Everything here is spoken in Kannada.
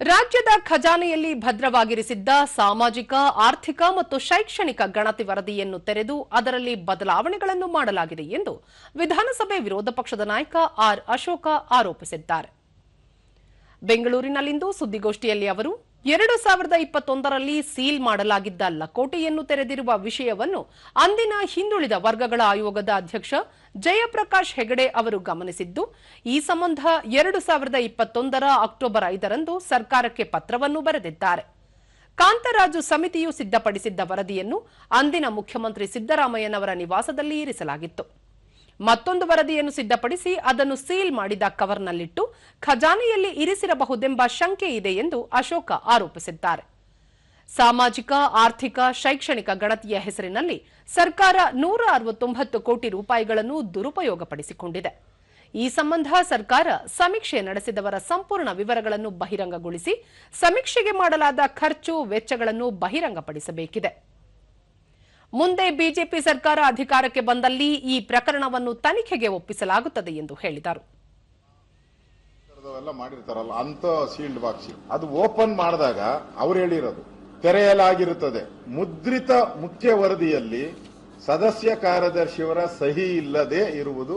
ರಾಜ್ಯದ ಖಜಾನೆಯಲ್ಲಿ ಭದ್ರವಾಗಿರಿಸಿದ್ದ ಸಾಮಾಜಿಕ, ಆರ್ಥಿಕ ಮತ್ತು ಶೈಕ್ಷಣಿಕ ಗಣತಿ ವರದಿಯನ್ನು ತೆರೆದು ಅದರಲ್ಲಿ ಬದಲಾವಣೆಗಳನ್ನು ಮಾಡಲಾಗಿದೆ ಎಂದು ವಿಧಾನಸಭೆ ವಿರೋಧ ಪಕ್ಷದ ನಾಯಕ ಆರ್ ಅಶೋಕ ಆರೋಪಿಸಿದ್ದಾರೆ. ಬೆಂಗಳೂರಿನಲ್ಲಿಂದು ಸುದ್ದಿಗೋಷ್ಠಿಯಲ್ಲಿ ಅವರು ಎರಡು ಸಾವಿರದ ಇಪ್ಪತ್ತೊಂದರಲ್ಲಿ ಸೀಲ್ ಮಾಡಲಾಗಿದ್ದ ಲಕೋಟೆಯನ್ನು ತೆರೆದಿರುವ ವಿಷಯವನ್ನು ಅಂದಿನ ಹಿಂದುಳಿದ ವರ್ಗಗಳ ಆಯೋಗದ ಅಧ್ಯಕ್ಷ ಜಯಪ್ರಕಾಶ್ ಹೆಗಡೆ ಅವರು ಗಮನಿಸಿದ್ದು, ಈ ಸಂಬಂಧ ಎರಡು ಸಾವಿರದ ಇಪ್ಪತ್ತೊಂದರ ಅಕ್ಟೋಬರ್ ಐದರಂದು ಸರ್ಕಾರಕ್ಕೆ ಪತ್ರವನ್ನು ಬರೆದಿದ್ದಾರೆ. ಕಾಂತರಾಜು ಸಮಿತಿಯು ಸಿದ್ಧಪಡಿಸಿದ್ದ ವರದಿಯನ್ನು ಅಂದಿನ ಮುಖ್ಯಮಂತ್ರಿ ಸಿದ್ದರಾಮಯ್ಯನವರ ನಿವಾಸದಲ್ಲಿ ಇರಿಸಲಾಗಿತ್ತು. ಮತ್ತೊಂದು ವರದಿಯನ್ನು ಸಿದ್ಧಪಡಿಸಿ ಅದನ್ನು ಸೀಲ್ ಮಾಡಿದ ಕವರ್ನಲ್ಲಿಟ್ಟು ಖಜಾನೆಯಲ್ಲಿ ಇರಿಸಿರಬಹುದೆಂಬ ಶಂಕೆ ಇದೆ ಎಂದು ಅಶೋಕ ಆರೋಪಿಸಿದ್ದಾರೆ. ಸಾಮಾಜಿಕ, ಆರ್ಥಿಕ, ಶೈಕ್ಷಣಿಕ ಗಣತಿಯ ಹೆಸರಿನಲ್ಲಿ ಸರ್ಕಾರ ನೂರ ಅರವತ್ತೊಂಬತ್ತು ಕೋಟಿ ರೂಪಾಯಿಗಳನ್ನು ದುರುಪಯೋಗಪಡಿಸಿಕೊಂಡಿದೆ. ಈ ಸಂಬಂಧ ಸರ್ಕಾರ ಸಮೀಕ್ಷೆ ನಡೆಸಿದವರ ಸಂಪೂರ್ಣ ವಿವರಗಳನ್ನು ಬಹಿರಂಗಗೊಳಿಸಿ, ಸಮೀಕ್ಷೆಗೆ ಮಾಡಲಾದ ಖರ್ಚು ವೆಚ್ಚಗಳನ್ನು ಬಹಿರಂಗಪಡಿಸಬೇಕಿದೆ. ಮುಂದೆ ಬಿಜೆಪಿ ಸರ್ಕಾರ ಅಧಿಕಾರಕ್ಕೆ ಬಂದಲ್ಲಿ ಈ ಪ್ರಕರಣವನ್ನು ತನಿಖೆಗೆ ಒಪ್ಪಿಸಲಾಗುತ್ತದೆ ಎಂದು ಹೇಳಿದರು. ಮಾಡಿರ್ತಾರಲ್ಲ, ಅಂತ ಸೀಲ್ಡ್ ಬಾಕ್ಸ್ ಅದು ಓಪನ್ ಮಾಡಿದಾಗ ಅವ್ರು ಹೇಳಿರೋದು, ತೆರೆಯಲಾಗಿರುತ್ತದೆ. ಮುದ್ರಿತ ಮುಖ್ಯ ವರದಿಯಲ್ಲಿ ಸದಸ್ಯ ಕಾರ್ಯದರ್ಶಿಯವರ ಸಹಿ ಇಲ್ಲದೆ ಇರುವುದು